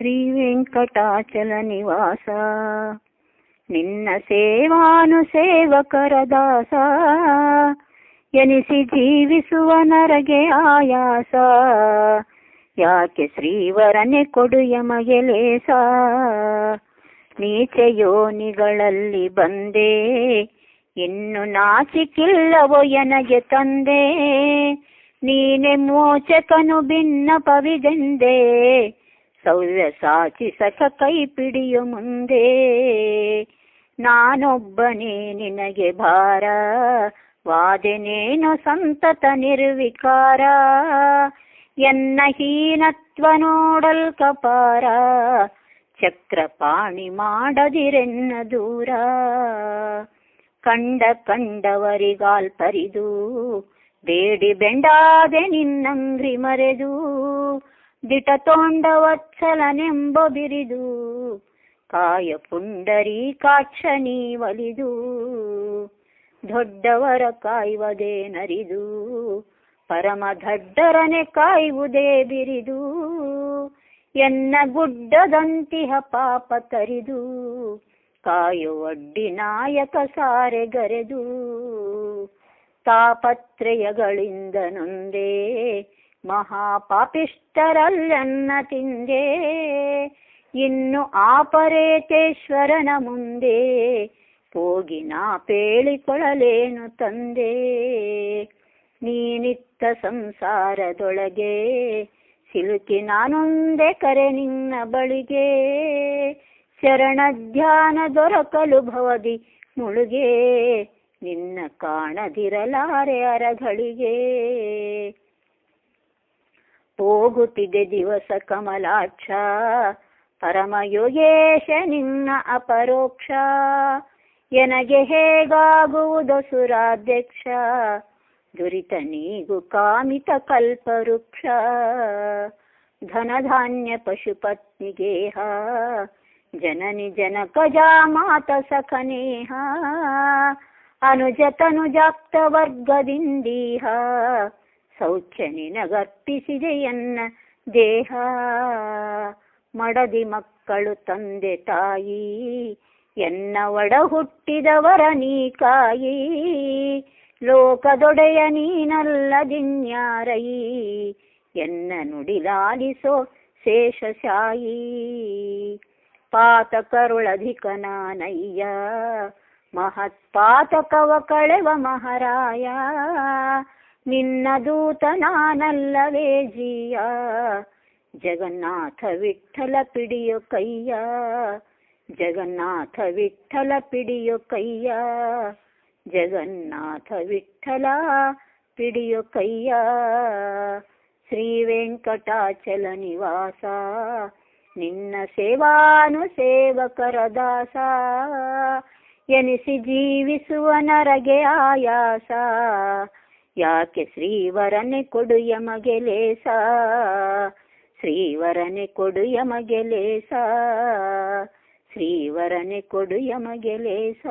ಶ್ರೀ ವೆಂಕಟಾಚಲ ನಿವಾಸ. ನಿನ್ನ ಸೇವಾನು ಸೇವಕರ ದಾಸ. ಎನಿಸಿ ಜೀವಿಸುವ ನರಗೆ ಆಯಾಸ. ಯಾಕೆ ಶ್ರೀವರನೆ ಕೊಡು ಯಮಗೆ ಲೇಸ. ನೀಚ ಯೋನಿಗಳಲ್ಲಿ ಬಂದೆ. ಇನ್ನು ನಾಚಿಕಿಲ್ಲವೋ ಎನಗೆ ತಂದೆ. ನೀನೆ ಮೋಚಕನು ಭಿನ್ನ ಪವಿದೆಂದೆ ಸೌರ್ಯ ಸಾಚಿಸಕ ಕೈ ಪಿಡಿಯು ಮುಂದೆ. ನಾನೊಬ್ಬನೇ ನಿನಗೆ ಭಾರ. ವಾದೆನೇನು ಸಂತತ ನಿರ್ವಿಕಾರ. ಎನ್ನ ಹೀನತ್ವ ನೋಡಲ್ ಕಪಾರ. ಚಕ್ರಪಾಣಿ ಮಾಡದಿರೆನ್ನ ದೂರ. ಕಂಡ ಕಂಡವರಿಗಾಲ್ ಪರಿದು. ಬೇಡಿ ಬೆಂಡಾದೆ ನಿನ್ನಂಗ್ರಿ ಮರೆದು. ದಿಟ ತೋಂಡ ಬಿರಿದು, ಕಾಯ ಪುಂಡರಿ ಕಾಕ್ಷ ದೊಡ್ಡವರ ಕಾಯುವುದೇ ನರಿದು, ಪರಮ ಕಾಯುವುದೇ ಬಿರಿದು, ಎನ್ನ ಗುಡ್ಡದಂತಿಹ ಪಾಪ ತರಿದು ಕಾಯುವಡ್ಡಿ ನಾಯಕ ಸಾರೆಗರೆದು ತಾಪತ್ರಯಗಳಿಂದ ನೊಂದೇ ಮಹಾಪಾಪಿಷ್ಟರಲ್ಲನ್ನ ತಿಂದೆ. ಇನ್ನು ಆಪರೇತೇಶ್ವರನ ಮುಂದೆ ಹೋಗಿ ನಾ ಪೇಳಿಕೊಳ್ಳಲೇನು ತಂದೆ. ನೀನಿತ್ತ ಸಂಸಾರದೊಳಗೆ ಸಿಲುಕಿ ನಾನೊಂದೇ ಕರೆ ನಿನ್ನ ಬಳಿಗೆ. ಶರಣ ಧ್ಯಾನ ದೊರಕಲು ಭವದಿ ಮುಳುಗೆ. ನಿನ್ನ ಕಾಣದಿರಲಾರೆ ಅರಗಳಿಗೆ ಹೋಗುತ್ತಿದೆ ದಿವಸ ಕಮಲಾಕ್ಷ. ಪರಮಯೋಗೇಶ ನಿನ್ನ ಅಪರೋಕ್ಷ. ಎನಗೆ ಹೇಗಾಗುವುದು ಸುರಾಧ್ಯಕ್ಷ? ದುರಿತ ನೀಗು ಕಾಮಿತ ಕಲ್ಪವೃಕ್ಷ. ಧನಧಾನ್ಯ ಪಶುಪತ್ನಿಗೇಹ ಜನನಿ ಜನಕ ಮಾತ ಸಖನೇಹ. ಅನುಜತನುಜಾಪ್ತ ವರ್ಗದಿಂದೀಹ. ಸೌಖ್ಯ ನಿನಗರ್ಪಿಸಿದೆಯನ್ನ ದೇಹ. ಮಡದಿ ಮಕ್ಕಳು ತಂದೆ ತಾಯಿ, ಎನ್ನ ಒಡ ಹುಟ್ಟಿದವರ ನೀ ಕಾಯಿ. ಲೋಕದೊಡೆಯ ನೀನಲ್ಲದಿನ್ಯಾರೈ, ಎನ್ನ ನುಡಿಲಾಲಿಸೋ ಶೇಷಶಾಯಿ. ಪಾತಕರುಳಧಿಕ ನಾನಯ್ಯ, ಮಹತ್ಪಾತಕವ ಕಳೆವ ಮಹಾರಾಯ. ನಿನ್ನ ದೂತ ನಾನಲ್ಲವೇ ಜೀಯ? ಜಗನ್ನಾಥ ವಿಠಲ ಪಿಡಿಯೋ ಕೈಯ? ಜಗನ್ನಾಥ ವಿಠಲ ಪಿಡಿಯೋ ಕೈಯ? ಜಗನ್ನಾಥ ವಿಠಲ ಪಿಡಿಯೋ ಕೈಯ? ಶ್ರೀ ವೆಂಕಟಾಚಲ ನಿವಾಸ, ನಿನ್ನ ಸೇವಾನು ಸೇವಕರ ದಾಸ ಎನಿಸಿ ಜೀವಿಸುವ ನರಗೆ ಆಯಾಸ ಯಾಕೆ ಶ್ರೀವರನೆ ಕೊಡು ಯಮಗೆ ಲೇಸ? ಶ್ರೀವರನೆ ಕೊಡು ಯಮಗೆ ಲೇಸ? ಶ್ರೀವರನೆ ಕೊಡು ಯಮಗೆ ಲೇಸ?